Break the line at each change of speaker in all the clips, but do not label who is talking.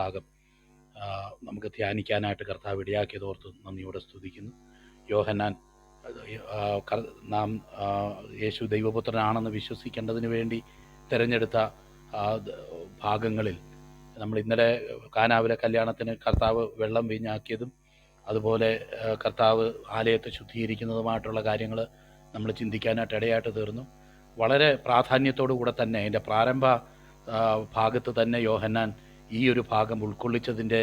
ഭാഗം നമുക്ക് ധ്യാനിക്കാനായിട്ട് കർത്താവ് ഇടയാക്കിയത് ഓർത്ത് നന്ദിയോടെ സ്തുതിക്കുന്നു. യോഹന്നാൻ നാം യേശു ദൈവപുത്രനാണെന്ന് വിശ്വസിക്കേണ്ടതിന് വേണ്ടി തിരഞ്ഞെടുത്ത ഭാഗങ്ങളിൽ നമ്മൾ ഇന്നലെ കാനാവിലെ കല്യാണത്തിന് കർത്താവ് വെള്ളം വീഞ്ഞാക്കിയതും അതുപോലെ കർത്താവ് ആലയത്തെ ശുദ്ധീകരിക്കുന്നതുമായിട്ടുള്ള കാര്യങ്ങൾ നമ്മൾ ചിന്തിക്കാനായിട്ട് ഇടയായിട്ട് തീർന്നു. വളരെ പ്രാധാന്യത്തോടു കൂടെ തന്നെ അതിന്റെ പ്രാരംഭ ഭാഗത്ത് തന്നെ യോഹന്നാൻ ഈ ഒരു ഭാഗം ഉൾക്കൊള്ളിച്ചതിന്റെ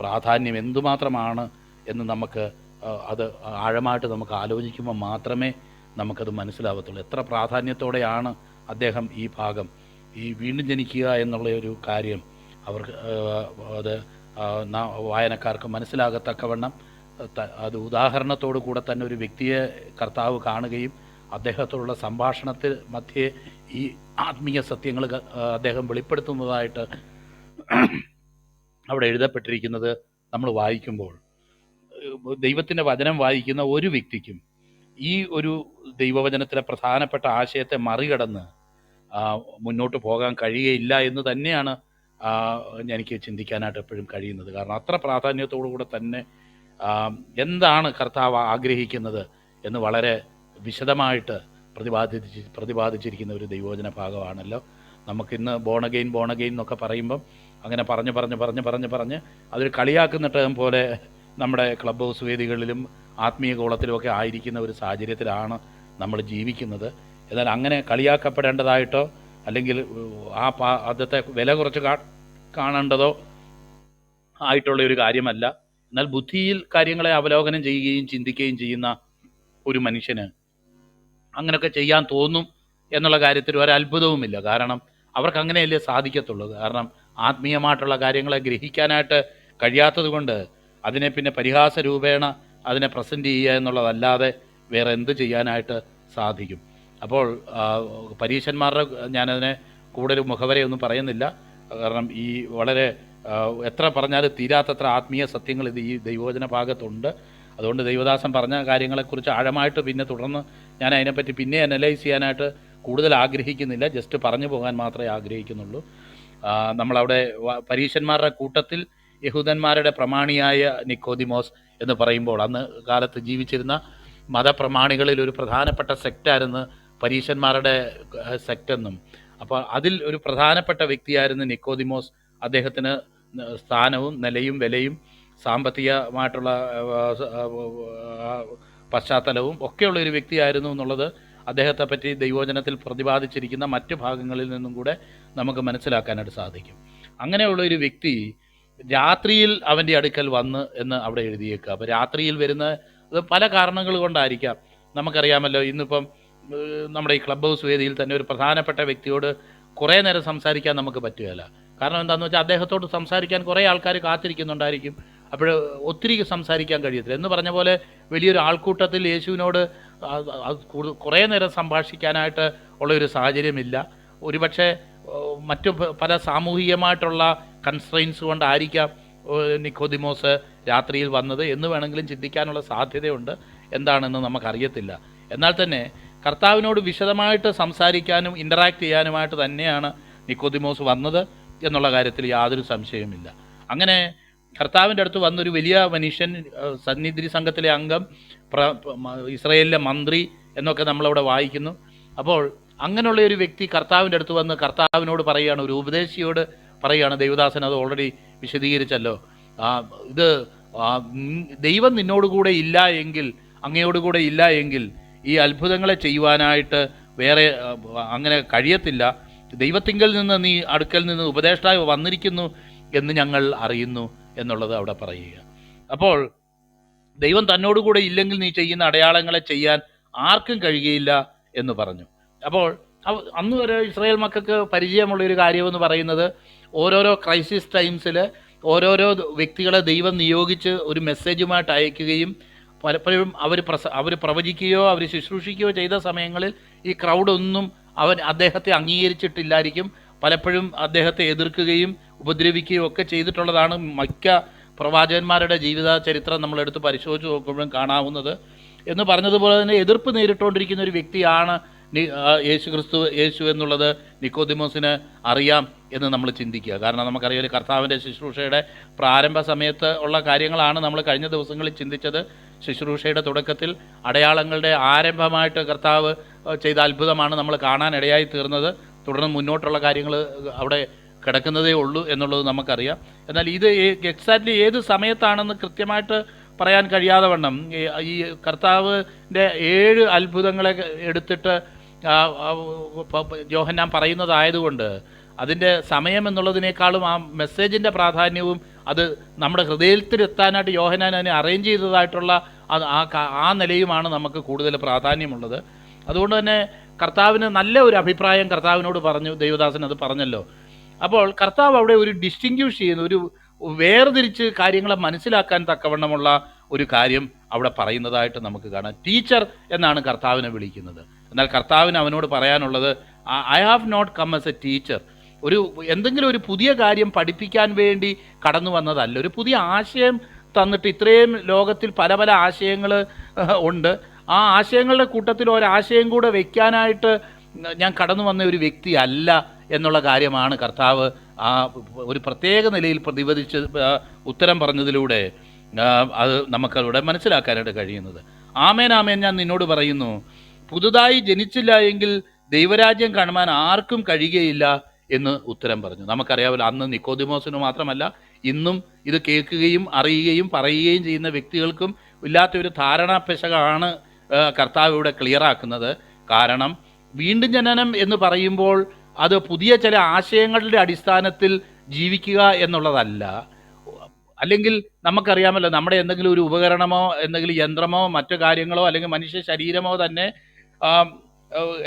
പ്രാധാന്യം എന്തുമാത്രമാണ് എന്ന് നമുക്ക് അത് ആഴമായിട്ട് നമുക്ക് ആലോചിക്കുമ്പോൾ മാത്രമേ നമുക്കത് മനസ്സിലാവത്തുള്ളൂ. എത്ര പ്രാധാന്യത്തോടെയാണ് അദ്ദേഹം ഈ ഭാഗം ഈ വീണ്ടും ജനിക്കുക എന്നുള്ള ഒരു കാര്യം അവർക്ക് അത് വായനക്കാർക്ക് മനസ്സിലാകത്തക്കവണ്ണം അത് ഉദാഹരണത്തോടു കൂടെ തന്നെ ഒരു വ്യക്തിയെ കർത്താവ് കാണുകയും അദ്ദേഹത്തോടുള്ള സംഭാഷണത്തിൽ മധ്യേ ഈ ആത്മീയ സത്യങ്ങൾ അദ്ദേഹം വെളിപ്പെടുത്തുന്നതായിട്ട് അവിടെ എഴുതപ്പെട്ടിരിക്കുന്നത് നമ്മൾ വായിക്കുമ്പോൾ. ദൈവത്തിന്റെ വചനം വായിക്കുന്ന ഒരു വ്യക്തിക്കും ഈ ഒരു ദൈവവചനത്തിലെ പ്രധാനപ്പെട്ട ആശയത്തെ മറികടന്ന് മുന്നോട്ട് പോകാൻ കഴിയുകയില്ല എന്ന് തന്നെയാണ് എനിക്ക് ചിന്തിക്കാനായിട്ട് എപ്പോഴും കഴിയുന്നത്. കാരണം അത്ര പ്രാധാന്യത്തോടു കൂടെ തന്നെ എന്താണ് കർത്താവ് ആഗ്രഹിക്കുന്നത് എന്ന് വളരെ വിശദമായിട്ട് പ്രതിപാദിച്ച് പ്രതിപാദിച്ചിരിക്കുന്ന ഒരു ദൈവവചന ഭാഗമാണല്ലോ. നമുക്കിന്ന് ബോണഗെയിൻ ബോണഗെയിൻ എന്നൊക്കെ പറയുമ്പം അങ്ങനെ പറഞ്ഞ് പറഞ്ഞ് പറഞ്ഞ് പറഞ്ഞ് പറഞ്ഞ് അതൊരു കളിയാക്കുന്ന ടേം പോലെ നമ്മുടെ ക്ലബ് ഹൗസ് വേദികളിലും ആത്മീയ കോളത്തിലുമൊക്കെ ആയിരിക്കുന്ന ഒരു സാഹചര്യത്തിലാണ് നമ്മൾ ജീവിക്കുന്നത്. എന്നാൽ അങ്ങനെ കളിയാക്കപ്പെടേണ്ടതായിട്ടോ അല്ലെങ്കിൽ ആ പാ അന്നത്തെ വില കുറച്ച് കാ കാണേണ്ടതോ ആയിട്ടുള്ള ഒരു കാര്യമല്ല. എന്നാൽ ബുദ്ധിയിൽ കാര്യങ്ങളെ അവലോകനം ചെയ്യുകയും ചിന്തിക്കുകയും ചെയ്യുന്ന ഒരു മനുഷ്യന് അങ്ങനെയൊക്കെ ചെയ്യാൻ തോന്നും എന്നുള്ള കാര്യത്തിൽ ഒരു കാരണം അവർക്ക് അങ്ങനെയല്ലേ സാധിക്കത്തുള്ളൂ. കാരണം ആത്മീയമായിട്ടുള്ള കാര്യങ്ങളെ ഗ്രഹിക്കാനായിട്ട് കഴിയാത്തത് കൊണ്ട് അതിനെ പിന്നെ പരിഹാസ രൂപേണ അതിനെ പ്രസന്റ് ചെയ്യുക എന്നുള്ളതല്ലാതെ വേറെ എന്ത് ചെയ്യാനായിട്ട് സാധിക്കും. അപ്പോൾ പരീക്ഷന്മാരുടെ ഞാനതിനെ കൂടുതൽ മുഖവരെയൊന്നും പറയുന്നില്ല. കാരണം ഈ വളരെ എത്ര പറഞ്ഞാലും തീരാത്തത്ര ആത്മീയ സത്യങ്ങൾ ഇത് ഈ ദൈവോചന ഭാഗത്തുണ്ട്. അതുകൊണ്ട് ദൈവദാസൻ പറഞ്ഞ കാര്യങ്ങളെക്കുറിച്ച് ആഴമായിട്ട് പിന്നെ തുടർന്ന് ഞാൻ അതിനെപ്പറ്റി പിന്നെ അനലൈസ് ചെയ്യാനായിട്ട് കൂടുതൽ ആഗ്രഹിക്കുന്നില്ല. ജസ്റ്റ് പറഞ്ഞു പോകാൻ മാത്രമേ ആഗ്രഹിക്കുന്നുള്ളൂ. നമ്മളവിടെ പരീക്ഷന്മാരുടെ കൂട്ടത്തിൽ യഹൂദന്മാരുടെ പ്രമാണിയായ നിക്കോദിമോസ് എന്ന് പറയുമ്പോൾ അന്ന് കാലത്ത് ജീവിച്ചിരുന്ന മതപ്രമാണികളിൽ ഒരു പ്രധാനപ്പെട്ട സെക്റ്റായിരുന്നു പരീശന്മാരുടെ സെക്റ്റെന്നും. അപ്പോൾ അതിൽ ഒരു പ്രധാനപ്പെട്ട വ്യക്തിയായിരുന്നു നിക്കോദിമോസ്. അദ്ദേഹത്തിന് സ്ഥാനവും നിലയും വിലയും സാമ്പത്തികമായിട്ടുള്ള പശ്ചാത്തലവും ഒക്കെയുള്ള ഒരു വ്യക്തിയായിരുന്നു എന്നുള്ളത് അദ്ദേഹത്തെ പറ്റി ദൈവോചനത്തിൽ പ്രതിപാദിച്ചിരിക്കുന്ന മറ്റു ഭാഗങ്ങളിൽ നിന്നും കൂടെ നമുക്ക് മനസ്സിലാക്കാനായിട്ട് സാധിക്കും. അങ്ങനെയുള്ള ഒരു വ്യക്തി രാത്രിയിൽ അവന്റെ അടുക്കൽ വന്ന് എന്ന് അവിടെ എഴുതിയേക്കുക. അപ്പോൾ രാത്രിയിൽ വരുന്ന അത് പല കാരണങ്ങൾ കൊണ്ടായിരിക്കാം. നമുക്കറിയാമല്ലോ ഇന്നിപ്പം നമ്മുടെ ഈ ക്ലബ് ഹൗസ് വേദിയിൽ തന്നെ ഒരു പ്രധാനപ്പെട്ട വ്യക്തിയോട് കുറേ നേരം സംസാരിക്കാൻ നമുക്ക് പറ്റുകയില്ല. കാരണം എന്താണെന്ന് വെച്ചാൽ അദ്ദേഹത്തോട് സംസാരിക്കാൻ കുറേ ആൾക്കാർ കാത്തിരിക്കുന്നുണ്ടായിരിക്കും. അപ്പോൾ ഒത്തിരി സംസാരിക്കാൻ കഴിയത്തില്ല. എന്ന് പറഞ്ഞ പോലെ വലിയൊരു ആൾക്കൂട്ടത്തിൽ യേശുവിനോട് കുറേ നേരം സംഭാഷിക്കാനായിട്ട് ഉള്ള ഒരു സാഹചര്യമില്ല. ഒരുപക്ഷെ മറ്റു പല സാമൂഹികമായിട്ടുള്ള കൺസ്ട്രെയിൻസ് കൊണ്ടായിരിക്കാം നിക്കോദിമോസ് രാത്രിയിൽ വന്നത് എന്ന് വേണമെങ്കിലും ചിന്തിക്കാനുള്ള സാധ്യതയുണ്ട്. എന്താണെന്ന് നമുക്കറിയത്തില്ല. എന്നാൽ തന്നെ കർത്താവിനോട് വിശദമായിട്ട് സംസാരിക്കാനും ഇന്ററാക്ട് ചെയ്യാനുമായിട്ട് തന്നെയാണ് നിക്കോദിമോസ് വന്നത് എന്നുള്ള കാര്യത്തിൽ യാതൊരു സംശയവുമില്ല. അങ്ങനെ കർത്താവിന്റെ അടുത്ത് വന്നൊരു വലിയ മനുഷ്യൻ സന്നിധി സംഘത്തിലെ അംഗം ഇസ്രയേലിലെ മന്ത്രി എന്നൊക്കെ നമ്മളവിടെ വായിക്കുന്നു. അപ്പോൾ അങ്ങനെയുള്ള ഒരു വ്യക്തി കർത്താവിന്റെ അടുത്ത് വന്ന് കർത്താവിനോട് പറയുകയാണ് ഒരു ഉപദേശിയോട് പറയുകയാണ് ദൈവദാസൻ അത് ഓൾറെഡി വിശദീകരിച്ചല്ലോ. ഇത് ദൈവം നിന്നോടുകൂടെ ഇല്ല എങ്കിൽ അങ്ങയോടുകൂടെ ഇല്ല എങ്കിൽ ഈ അത്ഭുതങ്ങളെ ചെയ്യുവാനായിട്ട് വേറെ അങ്ങനെ കഴിയത്തില്ല. ദൈവത്തിങ്കൽ നിന്ന് നീ അടുക്കൽ നിന്ന് ഉപദേഷ്ടാവ് വന്നിരിക്കുന്നു എന്ന് ഞങ്ങൾ അറിയുന്നു. എന്നുള്ളത് അവിടെ പറയുക. അപ്പോൾ ദൈവം തന്നോടുകൂടെ ഇല്ലെങ്കിൽ നീ ചെയ്യുന്ന അടയാളങ്ങളെ ചെയ്യാൻ ആർക്കും കഴിയുകയില്ല എന്ന് പറഞ്ഞു. അപ്പോൾ അന്ന് വരെ ഇസ്രായേൽ മക്കൾക്ക് പരിചയമുള്ള ഒരു കാര്യമെന്ന് പറയുന്നത് ഓരോരോ ക്രൈസിസ് ടൈംസിൽ ഓരോരോ വ്യക്തികളെ ദൈവം നിയോഗിച്ച് ഒരു മെസ്സേജുമായിട്ട് അയക്കുകയും പലപ്പോഴും അവർ പ്രസ അവർ പ്രവചിക്കുകയോ അവർ ശുശ്രൂഷിക്കുകയോ ചെയ്ത സമയങ്ങളിൽ ഈ ക്രൗഡൊന്നും അവൻ അദ്ദേഹത്തെ അംഗീകരിച്ചിട്ടില്ലായിരിക്കും. പലപ്പോഴും അദ്ദേഹത്തെ എതിർക്കുകയും ഉപദ്രവിക്കുകയും ഒക്കെ ചെയ്തിട്ടുള്ളതാണ് മിക്ക പ്രവാചകന്മാരുടെ ജീവിത ചരിത്രം നമ്മളെടുത്ത് പരിശോധിച്ച് നോക്കുമ്പോഴും കാണാവുന്നത്. എന്ന് പറഞ്ഞതുപോലെ തന്നെ എതിർപ്പ് നേരിട്ടുകൊണ്ടിരിക്കുന്ന ഒരു വ്യക്തിയാണ് യേശു ക്രിസ്തു യേശു എന്നുള്ളത് നിക്കോദിമോസിന് അറിയാം എന്ന് നമ്മൾ ചിന്തിക്കുക. കാരണം നമുക്കറിയാം കർത്താവിന്റെ ശുശ്രൂഷയുടെ പ്രാരംഭ സമയത്ത് ഉള്ള കാര്യങ്ങളാണ് നമ്മൾ കഴിഞ്ഞ ദിവസങ്ങളിൽ ചിന്തിച്ചത്. ശുശ്രൂഷയുടെ തുടക്കത്തിൽ അടയാളങ്ങളുടെ ആരംഭമായിട്ട് കർത്താവ് ചെയ്ത അത്ഭുതമാണ് നമ്മൾ കാണാൻ ഇടയായി തീർന്നത്. തുടർന്ന് മുന്നോട്ടുള്ള കാര്യങ്ങൾ അവിടെ കിടക്കുന്നതേ ഉള്ളൂ എന്നുള്ളത് നമുക്കറിയാം. എന്നാൽ ഇത് എക്സാക്ട്ലി ഏത് സമയത്താണെന്ന് കൃത്യമായിട്ട് പറയാൻ കഴിയാതെ വണ്ണം ഈ- കർത്താവിന്റെ ഏഴ് അത്ഭുതങ്ങളെ എടുത്തിട്ട് പ- പറയുന്നതായതുകൊണ്ട് അതിന്റെ സമയം എന്നുള്ളതിനേക്കാളും ആ മെസ്സേജിന്റെ പ്രാധാന്യവും അത് നമ്മുടെ ഹൃദയത്തിൽ എത്താനായിട്ട് യോഹനാൻ അതിനെ അറേഞ്ച് ചെയ്തതായിട്ടുള്ള ആ ആ നിലയുമാണ് നമുക്ക് കൂടുതൽ പ്രാധാന്യമുള്ളത്. അതുകൊണ്ട് തന്നെ കർത്താവിന് നല്ല ഒരു അഭിപ്രായം കർത്താവിനോട് പറഞ്ഞു ദേവദാസൻ അത് പറഞ്ഞല്ലോ. അപ്പോൾ കർത്താവ് അവിടെ ഒരു ഡിസ്റ്റിങ്ക്യൂഷ് ചെയ്യുന്ന ഒരു വേർതിരിച്ച് കാര്യങ്ങളെ മനസ്സിലാക്കാൻ തക്കവണ്ണമുള്ള ഒരു കാര്യം അവിടെ പറയുന്നതായിട്ട് നമുക്ക് കാണാം. ടീച്ചർ എന്നാണ് കർത്താവിനെ വിളിക്കുന്നത്. എന്നാൽ കർത്താവിന് അവനോട് പറയാനുള്ളത് I have not come as a teacher ഒരു എന്തെങ്കിലും ഒരു പുതിയ കാര്യം പഠിപ്പിക്കാൻ വേണ്ടി കടന്നു വന്നതല്ല. ഒരു പുതിയ ആശയം തന്നിട്ട് ഇത്രയും ലോകത്തിൽ പല പല ആശയങ്ങൾ ഉണ്ട്. ആ ആശയങ്ങളുടെ കൂട്ടത്തിൽ ഒരാശയം കൂടെ വയ്ക്കാനായിട്ട് ഞാൻ കടന്നു വന്ന ഒരു വ്യക്തി അല്ല. എന്നുള്ള കാര്യമാണ് കർത്താവ് ആ ഒരു പ്രത്യേക നിലയിൽ പ്രതിവദിച്ച് ഉത്തരം പറഞ്ഞതിലൂടെ അത് നമുക്കവിടെ മനസ്സിലാക്കാനായിട്ട് കഴിയുന്നത്. ആമേൻ ആമേൻ ഞാൻ നിന്നോട് പറയുന്നു പുതുതായി ജനിച്ചില്ല എങ്കിൽ ദൈവരാജ്യം കാണുവാൻ ആർക്കും കഴിയുകയില്ല എന്ന് ഉത്തരം പറഞ്ഞു. നമുക്കറിയാമല്ലോ അന്ന് നിക്കോദിമോസിന് മാത്രമല്ല ഇന്നും ഇത് കേൾക്കുകയും അറിയുകയും പറയുകയും ചെയ്യുന്ന വ്യക്തികൾക്കും ഇല്ലാത്തൊരു ധാരണാപെശകാണ് കർത്താവ് ഇവിടെ ക്ലിയറാക്കുന്നത്. കാരണം വീണ്ടും ജനനം എന്ന് പറയുമ്പോൾ അത് പുതിയ ചില ആശയങ്ങളുടെ അടിസ്ഥാനത്തിൽ ജീവിക്കുക എന്നുള്ളതല്ല. അല്ലെങ്കിൽ നമുക്കറിയാമല്ലോ നമ്മുടെ എന്തെങ്കിലും ഒരു ഉപകരണമോ എന്തെങ്കിലും യന്ത്രമോ മറ്റു കാര്യങ്ങളോ അല്ലെങ്കിൽ മനുഷ്യ ശരീരമോ തന്നെ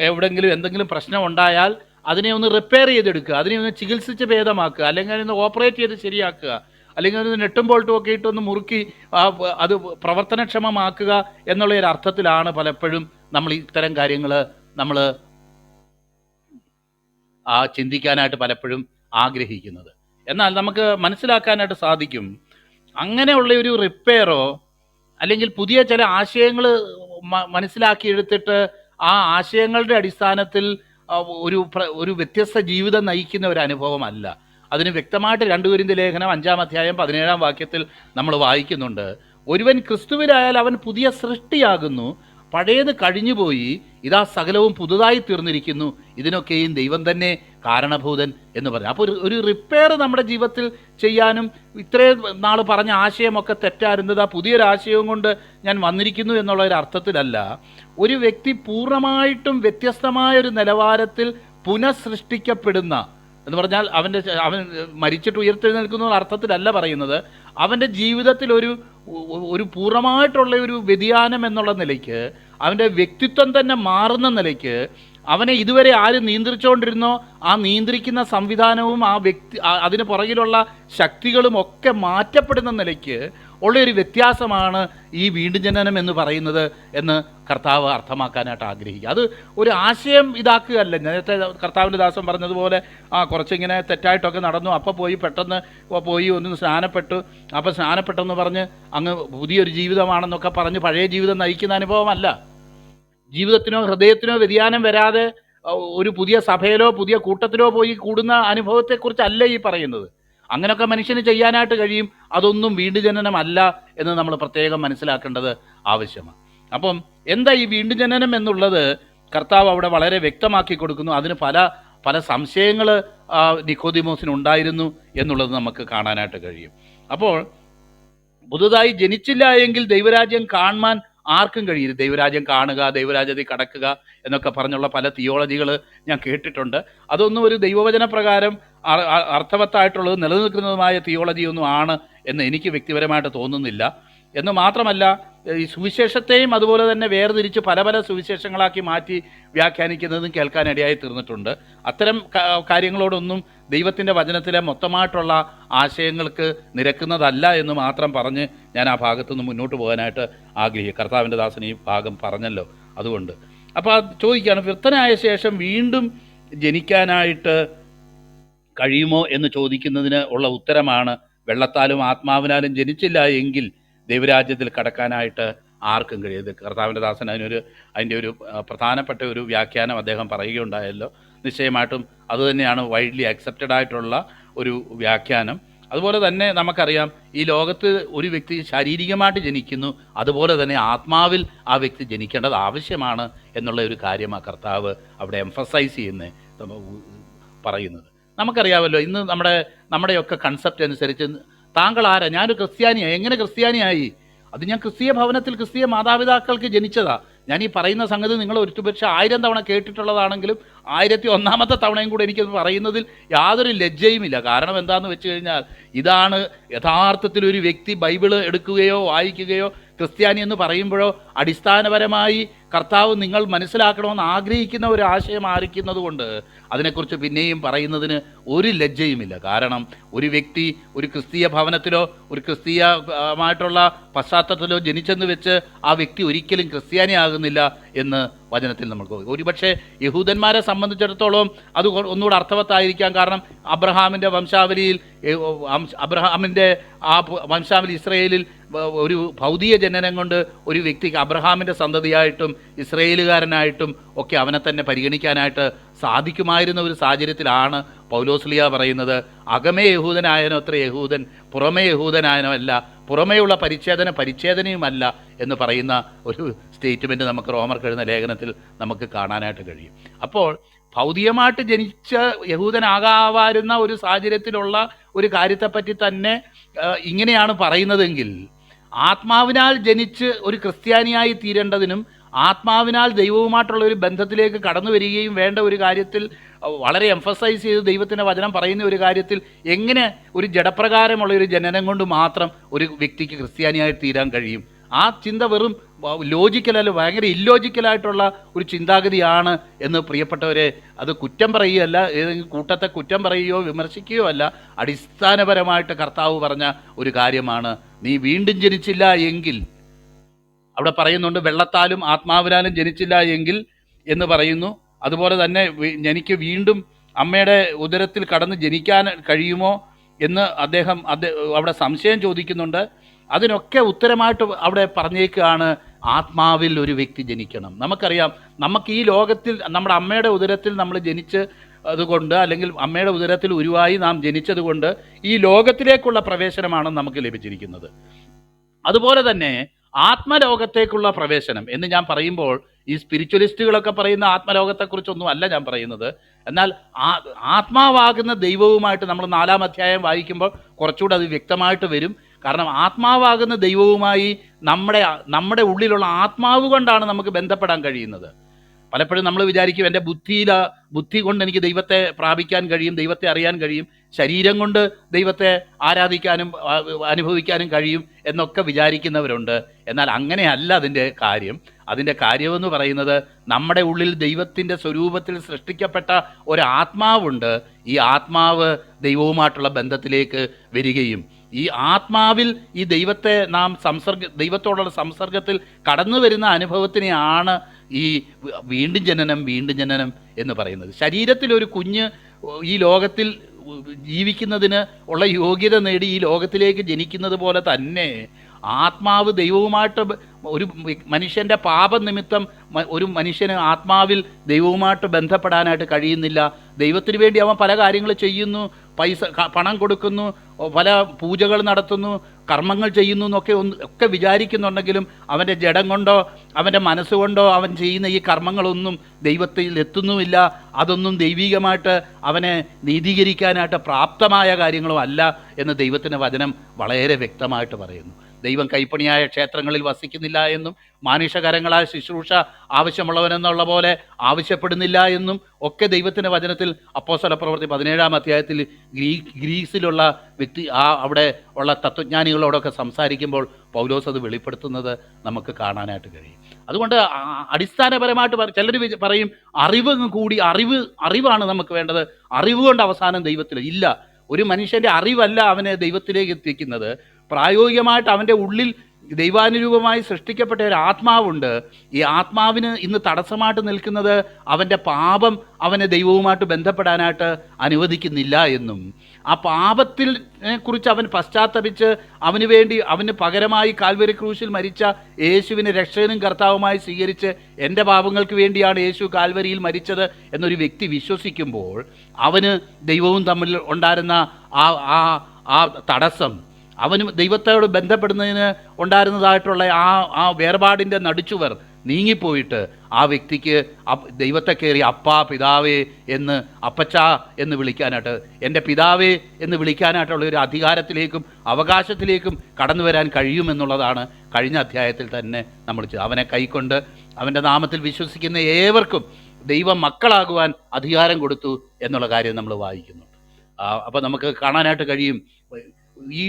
എവിടെങ്കിലും എന്തെങ്കിലും പ്രശ്നം ഉണ്ടായാൽ അതിനെ ഒന്ന് റിപ്പയർ ചെയ്തെടുക്കുക അതിനെ ഒന്ന് ചികിത്സിച്ച് ഭേദമാക്കുക അല്ലെങ്കിൽ അതിനെ ഓപ്പറേറ്റ് ചെയ്ത് ശരിയാക്കുക അല്ലെങ്കിൽ അതിന് നെട്ടും ബോൾട്ടും ഒക്കെ ഇട്ടൊന്ന് മുറുക്കി അത് പ്രവർത്തനക്ഷമമാക്കുക എന്നുള്ള ഒരു അർത്ഥത്തിലാണ് പലപ്പോഴും നമ്മൾ ഇത്തരം കാര്യങ്ങൾ നമ്മൾ ആ ചിന്തിക്കാനായിട്ട് പലപ്പോഴും ആഗ്രഹിക്കുന്നത്. എന്നാൽ നമുക്ക് മനസ്സിലാക്കാനായിട്ട് സാധിക്കും അങ്ങനെയുള്ള ഒരു റിപ്പയറോ അല്ലെങ്കിൽ പുതിയ ചില ആശയങ്ങൾ മനസ്സിലാക്കിയെടുത്തിട്ട് ആ ആശയങ്ങളുടെ അടിസ്ഥാനത്തിൽ ഒരു ഒരു വ്യത്യസ്ത ജീവിതം നയിക്കുന്ന ഒരു അനുഭവമല്ല. അതിന് വ്യക്തമായിട്ട് രണ്ടുപേരിന്റെ ലേഖനം അഞ്ചാം അധ്യായം പതിനേഴാം വാക്യത്തിൽ നമ്മൾ വായിക്കുന്നുണ്ട്. ഒരുവൻ ക്രിസ്തുവിലായാൽ അവൻ പുതിയ സൃഷ്ടിയാകുന്നു പഴയത് കഴിഞ്ഞുപോയി ഇതാ സകലവും പുതുതായി തീർന്നിരിക്കുന്നു. ഇതിനൊക്കെയും ദൈവം തന്നെ കാരണഭൂതൻ എന്ന് പറഞ്ഞു അപ്പോൾ ഒരു ഒരു റിപ്പയർ നമ്മുടെ ജീവിതത്തിൽ ചെയ്യാനും ഇത്രയും നാൾ പറഞ്ഞ ആശയമൊക്കെ തെറ്റായിരുന്നത് ആ പുതിയൊരു ആശയവും കൊണ്ട് ഞാൻ വന്നിരിക്കുന്നു എന്നുള്ള ഒരു അർത്ഥത്തിലല്ല. ഒരു വ്യക്തി പൂർണമായിട്ടും വ്യത്യസ്തമായ ഒരു നിലവാരത്തിൽ പുനഃസൃഷ്ടിക്കപ്പെടുന്ന എന്ന് പറഞ്ഞാൽ അവന്റെ അവൻ മരിച്ചിട്ട് ഉയർത്തെഴുന്നേൽക്കുന്ന അർത്ഥത്തിലല്ല പറയുന്നത്. അവന്റെ ജീവിതത്തിൽ ഒരു ഒരു പൂർണമായിട്ടുള്ള ഒരു വ്യതിയാനം എന്നുള്ള നിലയ്ക്ക് അവന്റെ വ്യക്തിത്വം തന്നെ മാറുന്ന നിലയ്ക്ക് അവനെ ഇതുവരെ ആര് നിയന്ത്രിച്ചുകൊണ്ടിരുന്നോ ആ നിയന്ത്രിക്കുന്ന സംവിധാനവും ആ വ്യക്തി അതിന് പുറകിലുള്ള ശക്തികളും ഒക്കെ മാറ്റപ്പെടുന്ന നിലയ്ക്ക് ഉള്ള ഒരു വ്യത്യാസമാണ് ഈ വീണ്ടും ജനനം എന്ന് പറയുന്നത് എന്ന് കർത്താവ് അർത്ഥമാക്കാനായിട്ട് ആഗ്രഹിക്കുക. അത് ഒരു ആശയം ഇതാക്കുകയല്ല. നേരത്തെ കർത്താവിന്റെ ദാസം പറഞ്ഞതുപോലെ ആ കുറച്ചിങ്ങനെ തെറ്റായിട്ടൊക്കെ നടന്നു. അപ്പോൾ പോയി പെട്ടെന്ന് പോയി ഒന്ന് സ്നാനപ്പെട്ടു. അപ്പോൾ സ്നാനപ്പെട്ടെന്ന് പറഞ്ഞ് അങ്ങ് പുതിയൊരു ജീവിതമാണെന്നൊക്കെ പറഞ്ഞ് പഴയ ജീവിതം നയിക്കുന്ന അനുഭവമല്ല. ജീവിതത്തിനോ ഹൃദയത്തിനോ വ്യതിയാനം വരാതെ ഒരു പുതിയ സഭയിലോ പുതിയ കൂട്ടത്തിലോ പോയി കൂടുന്ന അനുഭവത്തെക്കുറിച്ചല്ല ഈ പറയുന്നത്. അങ്ങനെയൊക്കെ മനുഷ്യന് ചെയ്യാനായിട്ട് കഴിയും. അതൊന്നും വീണ്ടും ജനനമല്ല എന്ന് നമ്മൾ പ്രത്യേകം മനസ്സിലാക്കേണ്ടത് ആവശ്യമാണ്. അപ്പം എന്താ ഈ വീണ്ടും ജനനം എന്നുള്ളത്? കർത്താവ് അവിടെ വളരെ വ്യക്തമാക്കി കൊടുക്കുന്നു. അതിന് പല പല സംശയങ്ങൾ നിക്കോദിമോസിന് ഉണ്ടായിരുന്നു എന്നുള്ളത് നമുക്ക് കാണാനായിട്ട് കഴിയും. അപ്പോൾ പുതുതായി ജനിച്ചില്ല എങ്കിൽ ദൈവരാജ്യം കാണുവാൻ ആർക്കും കഴിയില്ല ദൈവരാജ്യം കാണുക ദൈവരാജ്യത്തിൽ കടക്കുക എന്നൊക്കെ പറഞ്ഞുള്ള പല തിയോളജികൾ ഞാൻ കേട്ടിട്ടുണ്ട്. അതൊന്നും ഒരു ദൈവവചന പ്രകാരം അർത്ഥവത്തായിട്ടുള്ളത് നിലനിൽക്കുന്നതുമായ തിയോളജിയൊന്നും ആണ് എന്ന് എനിക്ക് വ്യക്തിപരമായിട്ട് തോന്നുന്നില്ല. എന്ന് മാത്രമല്ല ഈ സുവിശേഷത്തെയും അതുപോലെ തന്നെ വേർതിരിച്ച് പല പല സുവിശേഷങ്ങളാക്കി മാറ്റി വ്യാഖ്യാനിക്കുന്നതും കേൾക്കാനിടയായി തീർന്നിട്ടുണ്ട്. അത്തരം കാര്യങ്ങളോടൊന്നും ദൈവത്തിന്റെ വചനത്തിലെ മൊത്തമായിട്ടുള്ള ആശയങ്ങൾക്ക് നിരക്കുന്നതല്ല എന്ന് മാത്രം പറഞ്ഞ് ഞാൻ ആ ഭാഗത്തു നിന്ന് മുന്നോട്ട് പോകാനായിട്ട് ആഗ്രഹിക്കും കർത്താവിന്റെ ദാസൻ ഈ ഭാഗം പറഞ്ഞല്ലോ അതുകൊണ്ട്. അപ്പോൾ ചോദിക്കുകയാണ് വൃത്തനായ ശേഷം വീണ്ടും ജനിക്കാനായിട്ട് കഴിയുമോ എന്ന് ചോദിക്കുന്നതിന് ഉള്ള ഉത്തരമാണ് വെള്ളത്താലും ആത്മാവിനാലും ജനിച്ചില്ല എങ്കിൽ ദൈവരാജ്യത്തിൽ കടക്കാനായിട്ട് ആർക്കും കഴിയരുത്. കർത്താവിന്റെ ദാസൻ അതിനൊരു അതിന്റെ ഒരു പ്രധാനപ്പെട്ട ഒരു വ്യാഖ്യാനം അദ്ദേഹം പറയുകയുണ്ടായല്ലോ. നിശ്ചയമായിട്ടും അതുതന്നെയാണ് വൈഡ്ലി അക്സെപ്റ്റഡ് ആയിട്ടുള്ള ഒരു വ്യാഖ്യാനം. അതുപോലെ തന്നെ നമുക്കറിയാം ഈ ലോകത്ത് ഒരു വ്യക്തി ശാരീരികമായിട്ട് ജനിക്കുന്നു അതുപോലെ തന്നെ ആത്മാവിൽ ആ വ്യക്തി ജനിക്കേണ്ടത് ആവശ്യമാണ് എന്നുള്ള ഒരു കാര്യമാണ് കർത്താവ് അവിടെ എംഫസൈസ് ചെയ്യുന്നത് പറയുന്നത്. നമുക്കറിയാമല്ലോ ഇന്ന് നമ്മുടെ നമ്മുടെയൊക്കെ കൺസെപ്റ്റ് അനുസരിച്ച് താങ്കൾ ആരാ ഞാനൊരു ക്രിസ്ത്യാനിയായി. എങ്ങനെ ക്രിസ്ത്യാനിയായി? അത് ഞാൻ ക്രിസ്തീയ ഭവനത്തിൽ ക്രിസ്തീയ മാതാപിതാക്കൾക്ക് ജനിച്ചതാ. ഞാൻ ഈ പറയുന്ന സംഗതി നിങ്ങൾ ഒരുപക്ഷെ ആയിരം തവണ കേട്ടിട്ടുള്ളതാണെങ്കിലും ആയിരത്തി ഒന്നാമത്തെ തവണയും കൂടെ എനിക്ക് പറയുന്നതിൽ യാതൊരു ലജ്ജയുമില്ല. കാരണം എന്താണെന്ന് വെച്ച് കഴിഞ്ഞാൽ ഇതാണ് യഥാർത്ഥത്തിൽ ഒരു വ്യക്തി ബൈബിൾ എടുക്കുകയോ വായിക്കുകയോ ക്രിസ്ത്യാനി എന്ന് പറയുമ്പോഴോ അടിസ്ഥാനപരമായി കർത്താവ് നിങ്ങൾ മനസ്സിലാക്കണമെന്ന് ആഗ്രഹിക്കുന്ന ഒരു ആശയം ആയിരിക്കുന്നത് കൊണ്ട് അതിനെക്കുറിച്ച് പിന്നെയും പറയുന്നതിന് ഒരു ലജ്ജയുമില്ല. കാരണം ഒരു വ്യക്തി ഒരു ക്രിസ്തീയ ഭവനത്തിലോ ഒരു ക്രിസ്തീയമായിട്ടുള്ള പശ്ചാത്തലത്തിലോ ജനിച്ചെന്ന് വെച്ച് ആ വ്യക്തി ഒരിക്കലും ക്രിസ്ത്യാനിയാകുന്നില്ല എന്ന് വചനത്തിൽ നമുക്ക് ഒരുപക്ഷെ യഹൂദന്മാരെ സംബന്ധിച്ചിടത്തോളം അത് ഒന്നുകൂടെ അർത്ഥവത്തായിരിക്കാം. കാരണം അബ്രഹാമിന്റെ വംശാവലിയിൽ അബ്രഹാമിന്റെ ആ വംശാവലി ഇസ്രയേലിൽ ഒരു ഭൗതിക ജനനം കൊണ്ട് ഒരു വ്യക്തിക്ക് അബ്രഹാമിന്റെ സന്തതിയായിട്ടും ഇസ്രയേലുകാരനായിട്ടും ഒക്കെ അവനെ തന്നെ പരിഗണിക്കാനായിട്ട് സാധിക്കുമായിരുന്ന ഒരു സാഹചര്യത്തിലാണ് പൗലോസ്ലിയ പറയുന്നത്. അകമേ യഹൂദനായനോ അത്ര യഹൂദൻ പുറമേ യഹൂദനായനോ അല്ല പുറമേയുള്ള പരിച്ഛേദന പരിച്ഛേദനയുമല്ല എന്ന് പറയുന്ന ഒരു സ്റ്റേറ്റ്മെന്റ് നമുക്ക് റോമർ എഴുതുന്ന ലേഖനത്തിൽ നമുക്ക് കാണാനായിട്ട് കഴിയും. അപ്പോൾ ഭൗതികമായിട്ട് ജനിച്ച യഹൂദനാകാവാരുന്ന ഒരു സാഹചര്യത്തിലുള്ള ഒരു കാര്യത്തെപ്പറ്റി തന്നെ ഇങ്ങനെയാണ് പറയുന്നതെങ്കിൽ ആത്മാവിനാൽ ജനിച്ച് ഒരു ക്രിസ്ത്യാനിയായി തീരേണ്ടതിനും ആത്മാവിനാൽ ദൈവവുമായിട്ടുള്ള ഒരു ബന്ധത്തിലേക്ക് കടന്നു വരികയും വേണ്ട ഒരു കാര്യത്തിൽ വളരെ എംഫസൈസ് ചെയ്ത് ദൈവത്തിന്റെ വചനം പറയുന്ന ഒരു കാര്യത്തിൽ എങ്ങനെ ഒരു ജഡപ്രകാരമുള്ള ഒരു ജനനം കൊണ്ട് മാത്രം ഒരു വ്യക്തിക്ക് ക്രിസ്ത്യാനിയായി തീരാൻ കഴിയും? ആ ചിന്ത വെറും ലോജിക്കലല്ല ഭയങ്കര ഇല്ലോജിക്കലായിട്ടുള്ള ഒരു ചിന്താഗതിയാണ് എന്ന് പ്രിയപ്പെട്ടവരെ അത് കുറ്റം പറയുകയല്ല ഏതെങ്കിലും കൂട്ടത്തെ കുറ്റം പറയുകയോ വിമർശിക്കുകയോ അല്ല അടിസ്ഥാനപരമായിട്ട് കർത്താവ് പറഞ്ഞ ഒരു കാര്യമാണ്. നീ വീണ്ടും ജനിച്ചില്ല എങ്കിൽ അവിടെ പറയുന്നുണ്ട് വെള്ളത്താലും ആത്മാവിനാലും ജനിച്ചില്ല എങ്കിൽ എന്ന് പറയുന്നു. അതുപോലെ തന്നെ എനിക്ക് വീണ്ടും അമ്മയുടെ ഉദരത്തിൽ കടന്ന് ജനിക്കാൻ കഴിയുമോ? എന്ന് അദ്ദേഹം അവിടെ സംശയം ചോദിക്കുന്നുണ്ട്. അതിനൊക്കെ ഉത്തരമായിട്ട് അവിടെ പറഞ്ഞേക്കുകയാണ് ആത്മാവിൽ ഒരു വ്യക്തി ജനിക്കണം. നമുക്കറിയാം നമുക്ക് ഈ ലോകത്തിൽ നമ്മുടെ അമ്മയുടെ ഉദരത്തിൽ നമ്മൾ ജനിച്ച് അതുകൊണ്ട് അല്ലെങ്കിൽ അമ്മയുടെ ഉദരത്തിൽ ഉരുവായി നാം ജനിച്ചതുകൊണ്ട് ഈ ലോകത്തിലേക്കുള്ള പ്രവേശനമാണ് നമുക്ക് ലഭിച്ചിരിക്കുന്നത്. അതുപോലെ തന്നെ ആത്മലോകത്തേക്കുള്ള പ്രവേശനം എന്ന് ഞാൻ പറയുമ്പോൾ ഈ സ്പിരിച്വലിസ്റ്റുകളൊക്കെ പറയുന്ന ആത്മലോകത്തെക്കുറിച്ചൊന്നും അല്ല ഞാൻ പറയുന്നത്. എന്നാൽ ആത്മാവാകുന്ന ദൈവവുമായിട്ട് നമ്മൾ നാലാം അധ്യായം വായിക്കുമ്പോൾ കുറച്ചുകൂടെ അത് വ്യക്തമായിട്ട് വരും. കാരണം ആത്മാവാകുന്ന ദൈവവുമായി നമ്മുടെ നമ്മുടെ ഉള്ളിലുള്ള ആത്മാവ് കൊണ്ടാണ് നമുക്ക് ബന്ധപ്പെടാൻ കഴിയുന്നത്. പലപ്പോഴും നമ്മൾ വിചാരിക്കും എന്റെ ബുദ്ധിയില ബുദ്ധി കൊണ്ട് എനിക്ക് ദൈവത്തെ പ്രാപിക്കാൻ കഴിയും ദൈവത്തെ അറിയാൻ കഴിയും ശരീരം കൊണ്ട് ദൈവത്തെ ആരാധിക്കാനും അനുഭവിക്കാനും കഴിയും എന്നൊക്കെ വിചാരിക്കുന്നവരുണ്ട്. എന്നാൽ അങ്ങനെയല്ല അതിന്റെ കാര്യം. അതിന്റെ കാര്യമെന്ന് പറയുന്നത് നമ്മുടെ ഉള്ളിൽ ദൈവത്തിന്റെ സ്വരൂപത്തിൽ സൃഷ്ടിക്കപ്പെട്ട ഒരു ആത്മാവുണ്ട്. ഈ ആത്മാവ് ദൈവവുമായിട്ടുള്ള ബന്ധത്തിലേക്ക് വരികയും ഈ ആത്മാവിൽ ഈ ദൈവത്തെ നാം സംസർഗ ദൈവത്തോടുള്ള സംസർഗത്തിൽ കടന്നു വരുന്ന അനുഭവത്തിനെയാണ് ഈ വീണ്ടും ജനനം വീണ്ടും ജനനം എന്ന് പറയുന്നത്. ശരീരത്തിൽ ഒരു കുഞ്ഞ് ഈ ലോകത്തിൽ ജീവിക്കുന്നതിന് ഉള്ള യോഗ്യത നേടി ഈ ലോകത്തിലേക്ക് ജനിക്കുന്നത് പോലെ തന്നെ ആത്മാവ് ദൈവവുമായിട്ട് ഒരു മനുഷ്യന്റെ പാപനിമിത്തം ഒരു മനുഷ്യന് ആത്മാവിൽ ദൈവവുമായിട്ട് ബന്ധപ്പെടാനായിട്ട് കഴിയുന്നില്ല. ദൈവത്തിന് വേണ്ടി അവൻ പല കാര്യങ്ങൾ ചെയ്യുന്നു. പൈസ പണം കൊടുക്കുന്നു. പല പൂജകൾ നടത്തുന്നു. കർമ്മങ്ങൾ ചെയ്യുന്നു എന്നൊക്കെ ഒന്ന് ഒക്കെ വിചാരിക്കുന്നുണ്ടെങ്കിലും അവന്റെ ജഡം കൊണ്ടോ അവന്റെ മനസ്സുകൊണ്ടോ അവൻ ചെയ്യുന്ന ഈ കർമ്മങ്ങളൊന്നും ദൈവത്തിൽ എത്തുന്നുമില്ല. അതൊന്നും ദൈവികമായിട്ട് അവനെ നീതീകരിക്കാനായിട്ട് പ്രാപ്തമായ കാര്യങ്ങളും അല്ല എന്ന് ദൈവത്തിന്റെ വചനം വളരെ വ്യക്തമായിട്ട് പറയുന്നു. ദൈവം കൈപ്പണിയായ ക്ഷേത്രങ്ങളിൽ വസിക്കുന്നില്ല എന്നും മാനുഷകരങ്ങളായ ശുശ്രൂഷ ആവശ്യമുള്ളവനെന്നുള്ള പോലെ ആവശ്യപ്പെടുന്നില്ല എന്നും ഒക്കെ ദൈവത്തിന്റെ വചനത്തിൽ അപ്പോസ്തല പ്രവൃത്തി പതിനേഴാം അധ്യായത്തിൽ ഗ്രീ ഗ്രീസിലുള്ള വ്യക്തി ആ അവിടെ ഉള്ള തത്വജ്ഞാനികളോടൊക്കെ സംസാരിക്കുമ്പോൾ പൗലോസ് അത് വെളിപ്പെടുത്തുന്നത് നമുക്ക് കാണാനായിട്ട് കഴിയും. അതുകൊണ്ട് അടിസ്ഥാനപരമായിട്ട് ചിലർ പറയും അറിവ് കൂടി അറിവ് അറിവാണ് നമുക്ക് വേണ്ടത്. അറിവ് കൊണ്ട് അവസാനം ദൈവത്തിൽ ഇല്ല. ഒരു മനുഷ്യന്റെ അറിവല്ല അവനെ ദൈവത്തിലേക്ക് എത്തിക്കുന്നത്. പ്രായോഗികമായിട്ട് അവന്റെ ഉള്ളിൽ ദൈവാനുരൂപമായി സൃഷ്ടിക്കപ്പെട്ട ഒരു ആത്മാവുണ്ട്. ഈ ആത്മാവിന് ഇന്ന് തടസ്സമായിട്ട് നിൽക്കുന്നത് അവന്റെ പാപം അവനെ ദൈവവുമായിട്ട് ബന്ധപ്പെടാനായിട്ട് അനുവദിക്കുന്നില്ല എന്നും. ആ പാപത്തിൽ കുറിച്ച് അവൻ പശ്ചാത്തപിച്ച് അവന് വേണ്ടി അവന് പകരമായി കാൽവരി ക്രൂശിൽ മരിച്ച യേശുവിനെ രക്ഷകനും കർത്താവുമായി സ്വീകരിച്ച് എന്റെ പാപങ്ങൾക്ക് വേണ്ടിയാണ് യേശു കാൽവരിയിൽ മരിച്ചത് എന്നൊരു വ്യക്തി വിശ്വസിക്കുമ്പോൾ അവന് ദൈവവും തമ്മിൽ ഉണ്ടായിരുന്ന ആ ആ തടസ്സം അവന് ദൈവത്തോട് ബന്ധപ്പെടുന്നതിന് ഉണ്ടായിരുന്നതായിട്ടുള്ള ആ ആ വേർപാടിന്റെ നടിച്ചുവർ നീങ്ങിപ്പോയിട്ട് ആ വ്യക്തിക്ക് ദൈവത്തെ കയറി അപ്പാ പിതാവേ എന്ന് അപ്പച്ച എന്ന് വിളിക്കാനായിട്ട് എന്റെ പിതാവേ എന്ന് വിളിക്കാനായിട്ടുള്ള ഒരു അധികാരത്തിലേക്കും അവകാശത്തിലേക്കും കടന്നു വരാൻ കഴിയുമെന്നുള്ളതാണ് കഴിഞ്ഞ അധ്യായത്തിൽ തന്നെ നമ്മൾ. അവനെ കൈക്കൊണ്ട് അവന്റെ നാമത്തിൽ വിശ്വസിക്കുന്ന ഏവർക്കും ദൈവം മക്കളാകുവാൻ അധികാരം കൊടുത്തു എന്നുള്ള കാര്യം നമ്മൾ വായിക്കുന്നുണ്ട് അപ്പോൾ നമുക്ക് കാണാനായിട്ട് കഴിയും ഈ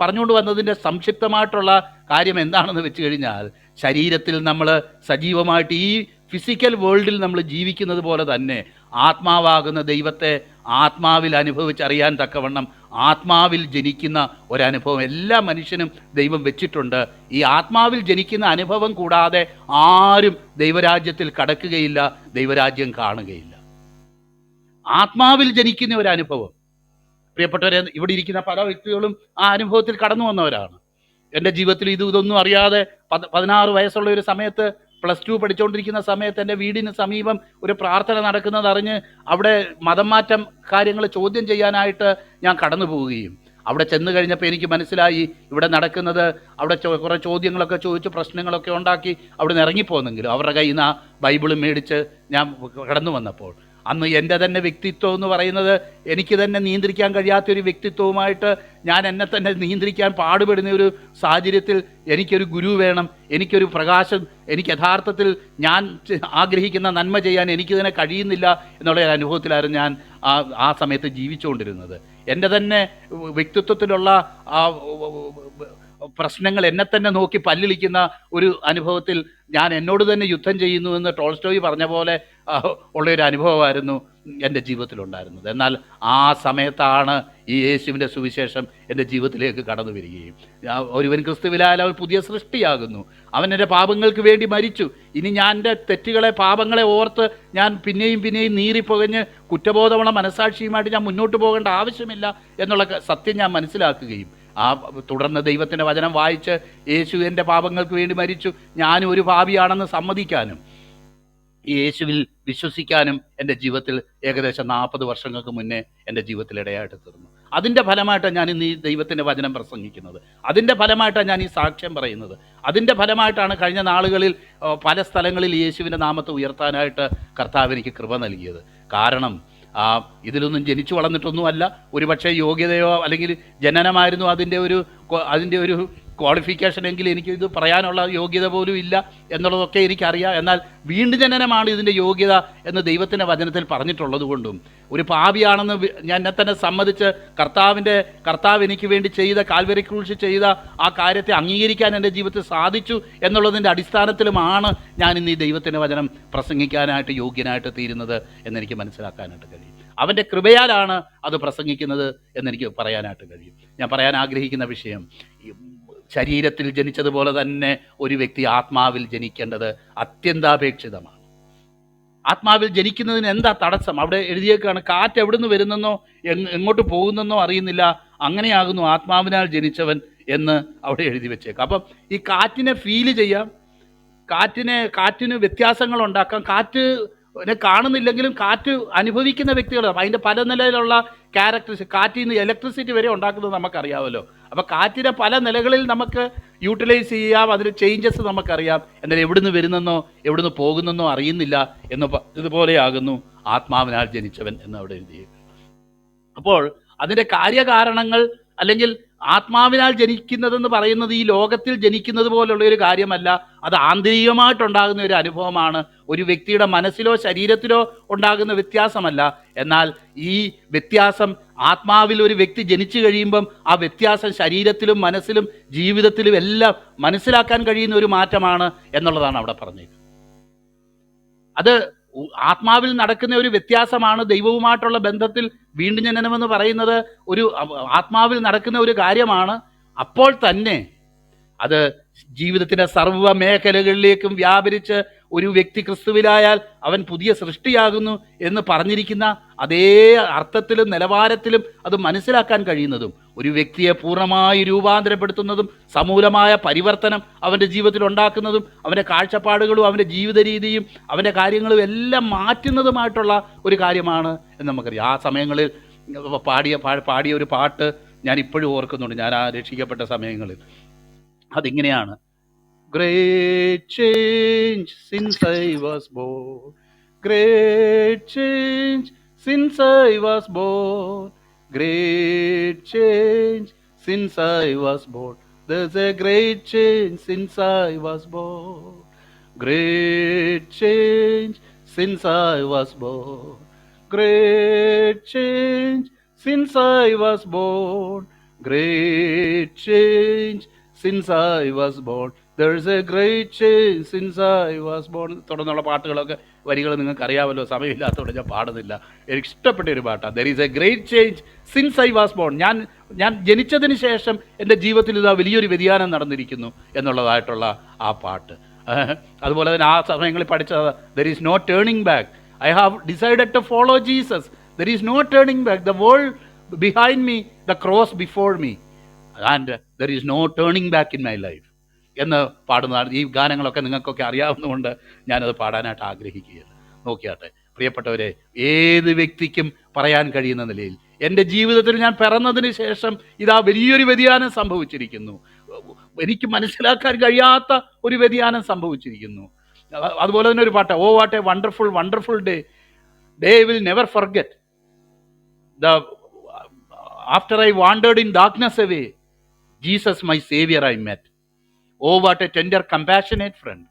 പറഞ്ഞുകൊണ്ട് വന്നതിന്റെ സംക്ഷിപ്തമായിട്ടുള്ള കാര്യം എന്താണെന്ന് വെച്ച് കഴിഞ്ഞാൽ ശരീരത്തിൽ നമ്മൾ സജീവമായിട്ട് ഈ ഫിസിക്കൽ വേൾഡിൽ നമ്മൾ ജീവിക്കുന്നത് പോലെ തന്നെ ആത്മാവാകുന്ന ദൈവത്തെ ആത്മാവിൽ അനുഭവിച്ചറിയാൻ തക്കവണ്ണം ആത്മാവിൽ ജനിക്കുന്ന ഒരനുഭവം എല്ലാ മനുഷ്യനും ദൈവം വെച്ചിട്ടുണ്ട്. ഈ ആത്മാവിൽ ജനിക്കുന്ന അനുഭവം കൂടാതെ ആരും ദൈവരാജ്യത്തിൽ കടക്കുകയില്ല ദൈവരാജ്യം കാണുകയില്ല. ആത്മാവിൽ ജനിക്കുന്ന ഒരു അനുഭവം. പ്രിയപ്പെട്ടവരെ ഇവിടെ ഇരിക്കുന്ന പല വ്യക്തികളും ആ അനുഭവത്തിൽ കടന്നു വന്നവരാണ്. എന്റെ ജീവിതത്തിൽ ഇത് ഇതൊന്നും അറിയാതെ പത് പതിനാറ് വയസ്സുള്ള ഒരു സമയത്ത് പ്ലസ് ടു പഠിച്ചുകൊണ്ടിരിക്കുന്ന സമയത്ത് എന്റെ വീടിന് സമീപം ഒരു പ്രാർത്ഥന നടക്കുന്നത് അറിഞ്ഞ് അവിടെ മതം മാറ്റം കാര്യങ്ങൾ ചോദ്യം ചെയ്യാനായിട്ട് ഞാൻ കടന്നു പോവുകയും. അവിടെ ചെന്ന് കഴിഞ്ഞപ്പോൾ എനിക്ക് മനസ്സിലായി ഇവിടെ നടക്കുന്നത് അവിടെ കുറേ ചോദ്യങ്ങളൊക്കെ ചോദിച്ച് പ്രശ്നങ്ങളൊക്കെ ഉണ്ടാക്കി അവിടെ നിന്ന് ഇറങ്ങിപ്പോന്നെങ്കിലും അവരുടെ കയ്യിൽ നിന്ന് ആ ബൈബിൾ മേടിച്ച് ഞാൻ കടന്നു വന്നപ്പോൾ. അന്ന് എന്റെ തന്നെ വ്യക്തിത്വം എന്ന് പറയുന്നത് എനിക്ക് തന്നെ നിയന്ത്രിക്കാൻ കഴിയാത്തൊരു വ്യക്തിത്വവുമായിട്ട് ഞാൻ എന്നെ തന്നെ നിയന്ത്രിക്കാൻ പാടുപെടുന്ന ഒരു സാഹചര്യത്തിൽ എനിക്കൊരു ഗുരു വേണം എനിക്കൊരു പ്രകാശം എനിക്ക് യഥാർത്ഥത്തിൽ ഞാൻ ആഗ്രഹിക്കുന്ന നന്മ ചെയ്യാൻ എനിക്ക് തന്നെ കഴിയുന്നില്ല എന്നുള്ള ഒരു അനുഭവത്തിലായിരുന്നു ഞാൻ ആ ആ സമയത്ത് ജീവിച്ചുകൊണ്ടിരുന്നത്. എന്റെ തന്നെ വ്യക്തിത്വത്തിലുള്ള ആ പ്രശ്നങ്ങൾ എന്നെ തന്നെ നോക്കി പല്ലിളിക്കുന്ന ഒരു അനുഭവത്തിൽ ഞാൻ എന്നോട് തന്നെ യുദ്ധം ചെയ്യുന്നു എന്ന് ടോൾസ്റ്റോയി പറഞ്ഞ പോലെ ആ, ഉള്ളൊരു അനുഭവമായിരുന്നു എന്റെ ജീവിതത്തിലുണ്ടായിരുന്നത്. എന്നാൽ ആ സമയത്താണ് ഈ യേശുവിന്റെ സുവിശേഷം എന്റെ ജീവിതത്തിലേക്ക് കടന്നു വരികയും. ഒരുവൻ ക്രിസ്തുവിലായാലും അവൻ പുതിയ സൃഷ്ടിയാകുന്നു. അവൻ എന്റെ പാപങ്ങൾക്ക് വേണ്ടി മരിച്ചു. ഇനി ഞാൻ എന്റെ തെറ്റുകളെ പാപങ്ങളെ ഓർത്ത് ഞാൻ പിന്നെയും പിന്നെയും നീറിപ്പുകഞ്ഞ് കുറ്റബോധമുള്ള മനസാക്ഷിയുമായിട്ട് ഞാൻ മുന്നോട്ട് പോകേണ്ട ആവശ്യമില്ല എന്നുള്ള സത്യം ഞാൻ മനസ്സിലാക്കുകയും. ആ തുടർന്ന് ദൈവത്തിന്റെ വചനം വായിച്ച് യേശു എന്റെ പാപങ്ങൾക്ക് വേണ്ടി മരിച്ചു. ഞാനും ഒരു പാപിയാണെന്ന് സമ്മതിക്കാനും. ഈ യേശുവിൽ വിശ്വസിക്കാനും എന്റെ ജീവിതത്തിൽ ഏകദേശം നാൽപ്പത് വർഷങ്ങൾക്ക് മുന്നേ എന്റെ ജീവിതത്തിൽ ഇടയായിട്ട് തീർന്നു. അതിന്റെ ഫലമായിട്ടാണ് ഞാൻ ഇന്ന് ഈ ദൈവത്തിന്റെ വചനം പ്രസംഗിക്കുന്നത്. അതിന്റെ ഫലമായിട്ടാണ് ഞാൻ ഈ സാക്ഷ്യം പറയുന്നത്. അതിന്റെ ഫലമായിട്ടാണ് കഴിഞ്ഞ നാളുകളിൽ പല സ്ഥലങ്ങളിൽ യേശുവിന്റെ നാമത്തെ ഉയർത്താനായിട്ട് കർത്താവ് എനിക്ക് കൃപ നൽകിയത്. കാരണം ഇതിലൊന്നും ജനിച്ചു വളർന്നിട്ടൊന്നുമല്ല. ഒരുപക്ഷെ യോഗ്യതയോ അല്ലെങ്കിൽ ജനനമായിരുന്നു അതിന്റെ ഒരു അതിന്റെ ഒരു ക്വാളിഫിക്കേഷൻ എങ്കിൽ എനിക്ക് ഇത് പറയാനുള്ള യോഗ്യത പോലും ഇല്ല എന്നുള്ളതൊക്കെ എനിക്കറിയാം. എന്നാൽ വീണ്ടും ജനനമാണ് ഇതിന്റെ യോഗ്യത എന്ന് ദൈവത്തിന്റെ വചനത്തിൽ പറഞ്ഞിട്ടുള്ളത് കൊണ്ടും. ഒരു പാപിയാണെന്ന് ഞാൻ എന്നെ തന്നെ സമ്മതിച്ച് കർത്താവിന്റെ കർത്താവ് എനിക്ക് വേണ്ടി ചെയ്ത കാൽവരി ക്രൂശ് ചെയ്ത ആ കാര്യത്തെ അംഗീകരിക്കാൻ എന്റെ ജീവിതത്തിൽ സാധിച്ചു എന്നുള്ളതിന്റെ അടിസ്ഥാനത്തിലുമാണ് ഞാൻ ഇന്ന് ഈ ദൈവത്തിന്റെ വചനം പ്രസംഗിക്കാനായിട്ട് യോഗ്യനായിട്ട് തീരുന്നത് എന്നെനിക്ക് മനസ്സിലാക്കാനായിട്ട് കഴിയും. അവന്റെ കൃപയാലാണ് അത് പ്രസംഗിക്കുന്നത് എന്നെനിക്ക് പറയാനായിട്ട് കഴിയും. ഞാൻ പറയാൻ ആഗ്രഹിക്കുന്ന വിഷയം ശരീരത്തിൽ ജനിച്ചതുപോലെ തന്നെ ഒരു വ്യക്തി ആത്മാവിൽ ജനിക്കേണ്ടത് അത്യന്താപേക്ഷിതമാണ്. ആത്മാവിൽ ജനിക്കുന്നതിന് എന്താ തടസ്സം? അവിടെ എഴുതിയേക്കാണ് കാറ്റ് എവിടുന്ന് വരുന്നെന്നോ എങ്ങോട്ട് പോകുന്നെന്നോ അറിയുന്നില്ല. അങ്ങനെയാകുന്നു ആത്മാവിനാൽ ജനിച്ചവൻ എന്ന് അവിടെ എഴുതി വെച്ചേക്കാം. അപ്പം ഈ കാറ്റിനെ ഫീൽ ചെയ്യാം. കാറ്റിനെ കാറ്റിന് വ്യത്യാസങ്ങൾ ഉണ്ടാക്കാം. കാറ്റ് നെ കാണുന്നില്ലെങ്കിലും കാറ്റ് അനുഭവിക്കുന്ന വ്യക്തികൾ അതിന്റെ പല നിലയിലുള്ള ക്യാരക്ടറിസ് കാറ്റിൽ നിന്ന് ഇലക്ട്രിസിറ്റി വരെ ഉണ്ടാക്കുന്നത് നമുക്കറിയാമല്ലോ. അപ്പോൾ കാറ്റിനെ പല നിലകളിൽ നമുക്ക് യൂട്ടിലൈസ് ചെയ്യാം അതിൽ ചേഞ്ചസ് നമുക്കറിയാം. എന്നാൽ എവിടുന്ന് വരുന്നെന്നോ എവിടുന്ന് പോകുന്നെന്നോ അറിയുന്നില്ല എന്ന് ഇതുപോലെയാകുന്നു. ആത്മാവിനാൽ ജനിച്ചവൻ എന്ന് അവിടെ എഴുതി അപ്പോൾ അതിന്റെ കാര്യകാരണങ്ങൾ അല്ലെങ്കിൽ ആത്മാവിനാൽ ജനിക്കുന്നതെന്ന് പറയുന്നത് ഈ ലോകത്തിൽ ജനിക്കുന്നത് പോലുള്ള ഒരു കാര്യമല്ല. അത് ആന്തരികമായിട്ടുണ്ടാകുന്ന ഒരു അനുഭവമാണ്. ഒരു വ്യക്തിയുടെ മനസ്സിലോ ശരീരത്തിലോ ഉണ്ടാകുന്ന വ്യത്യാസമല്ല. എന്നാൽ ഈ വ്യത്യാസം ആത്മാവിൽ ഒരു വ്യക്തി ജനിച്ചു കഴിയുമ്പം ആ വ്യത്യാസം ശരീരത്തിലും മനസ്സിലും ജീവിതത്തിലും എല്ലാം മനസ്സിലാക്കാൻ കഴിയുന്ന ഒരു മാറ്റമാണ് എന്നുള്ളതാണ് അവിടെ പറഞ്ഞത് അത് ആത്മാവിൽ നടക്കുന്ന ഒരു വ്യത്യാസമാണ് ദൈവവുമായിട്ടുള്ള ബന്ധത്തിൽ വീണ്ടും ജനനമെന്ന് പറയുന്നത് ഒരു ആത്മാവിൽ നടക്കുന്ന ഒരു കാര്യമാണ്. അപ്പോൾ തന്നെ അത് ജീവിതത്തിന്റെ സർവ മേഖലകളിലേക്കും വ്യാപരിച്ച് ഒരു വ്യക്തി ക്രിസ്തുവിലായാൽ അവൻ പുതിയ സൃഷ്ടിയാകുന്നു എന്ന് പറഞ്ഞിരിക്കുന്ന അതേ അർത്ഥത്തിലും നിലവാരത്തിലും അത് മനസ്സിലാക്കാൻ കഴിയുന്നതും ഒരു വ്യക്തിയെ പൂർണമായി രൂപാന്തരപ്പെടുത്തുന്നതും സമൂലമായ പരിവർത്തനം അവന്റെ ജീവിതത്തിൽ ഉണ്ടാക്കുന്നതും അവന്റെ കാഴ്ചപ്പാടുകളും അവന്റെ ജീവിത രീതിയും അവന്റെ കാര്യങ്ങളും എല്ലാം മാറ്റുന്നതുമായിട്ടുള്ള ഒരു കാര്യമാണ് എന്ന് നമുക്കറിയാം. ആ സമയങ്ങളിൽ പാടിയ പാടിയ ഒരു പാട്ട് ഞാൻ ഇപ്പോഴും ഓർക്കുന്നുണ്ട്. ഞാൻ ആ രക്ഷിക്കപ്പെട്ട സമയങ്ങളിൽ. അതിങ്ങനെയാണ്. Great change since I was born. Great change since I was born. Great change since I was born. There's a great change since I was born. Great change since I was born. Great change since I was born. Great change since I was born. തുടർന്നുള്ള പാട്ടുകളൊക്കെ വരികൾ നിങ്ങൾക്ക് അറിയാമല്ലോ സമയമില്ലാത്തതുകൊണ്ട് ഞാൻ പാടുന്നില്ല. എനിക്ക് ഇഷ്ടപ്പെട്ട ഒരു പാട്ടാണ് there is a great change since I was born ഞാൻ ഞാൻ ജനിച്ചതിന് ശേഷം എന്റെ ജീവിതത്തിൽ ഇതാ വലിയൊരു വ്യതിയാനം നടന്നിരിക്കുന്നു എന്നുള്ളതായിട്ടുള്ള ആ പാട്ട്. അതുപോലെ തന്നെ ആ സമയങ്ങളിൽ പഠിച്ചത് there is no turning back I have decided to follow Jesus there is no turning back the world behind me the cross before me and there is no turning back in my life എന്ന് പാടുന്നതാണ്. ഈ ഗാനങ്ങളൊക്കെ നിങ്ങൾക്കൊക്കെ അറിയാവുന്നതുകൊണ്ട് ഞാനത് പാടാനായിട്ട് ആഗ്രഹിക്കുകയാണ്. നോക്കിയാട്ടെ പ്രിയപ്പെട്ടവരെ ഏത് വ്യക്തിക്കും പറയാൻ കഴിയുന്ന നിലയിൽ എന്റെ ജീവിതത്തിൽ ഞാൻ പിറന്നതിന് ശേഷം ഇതാ വലിയൊരു വ്യതിയാനം സംഭവിച്ചിരിക്കുന്നു. എനിക്ക് മനസ്സിലാക്കാൻ കഴിയാത്ത ഒരു വ്യതിയാനം സംഭവിച്ചിരിക്കുന്നു. അതുപോലെ തന്നെ ഒരു പാട്ട് ഓ what a wonderful wonderful day day will never forget the after I wandered in darkness away Jesus my saviour I met oh what a tender compassionate friend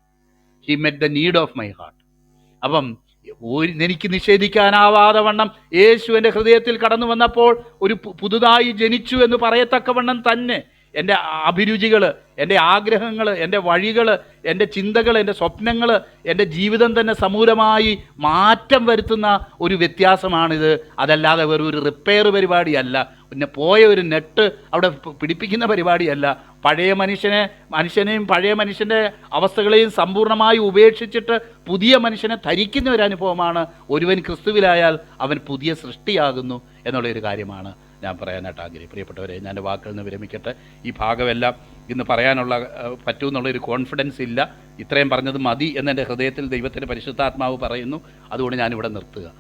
he met the need of my heart അപ്പം എനിക്ക് നിഷേധിക്കാനാവാതെ വണ്ണം യേശു എന്റെ ഹൃദയത്തിൽ കടന്നു വന്നപ്പോൾ ഒരു പുതുതായി ജനിച്ചു എന്ന് പറയത്തക്കവണ്ണം തന്നെ എന്റെ അഭിരുചികൾ എന്റെ ആഗ്രഹങ്ങൾ എന്റെ വഴികൾ എന്റെ ചിന്തകൾ എന്റെ സ്വപ്നങ്ങൾ എന്റെ ജീവിതം തന്നെ സമൂലമായി മാറ്റം വരുത്തുന്ന ഒരു വ്യത്യാസമാണിത്. അതല്ലാതെ വെറും ഒരു റിപ്പയർ പരിപാടിയല്ല. പിന്നെ പോയ ഒരു നെട്ട് അവിടെ പിടിപ്പിക്കുന്ന പരിപാടിയല്ല. പഴയ മനുഷ്യനെ മനുഷ്യനെയും പഴയ മനുഷ്യന്റെ അവസ്ഥകളെയും സമ്പൂർണമായി ഉപേക്ഷിച്ചിട്ട് പുതിയ മനുഷ്യനെ ധരിക്കുന്ന ഒരു അനുഭവമാണ് ഒരുവൻ ക്രിസ്തുവിലായാൽ അവൻ പുതിയ സൃഷ്ടിയാകുന്നു എന്നുള്ള ഒരു കാര്യമാണ് ഞാൻ പറയാനായിട്ട് ആഗ്രഹം പ്രിയപ്പെട്ടവരെ ഞാൻ വാക്കുകളിൽ നിന്ന് വിരമിക്കട്ടെ. ഈ ഭാഗമെല്ലാം ഇന്ന് പറയാനുള്ള ഏഹ്, പറ്റുമെന്നുള്ളൊരു കോൺഫിഡൻസ് ഇല്ല. ഇത്രയും പറഞ്ഞത് മതി എന്നെന്റെ ഹൃദയത്തിൽ ദൈവത്തിന്റെ പരിശുദ്ധാത്മാവ് പറയുന്നു. അതുകൊണ്ട് ഞാനിവിടെ നിർത്തുക.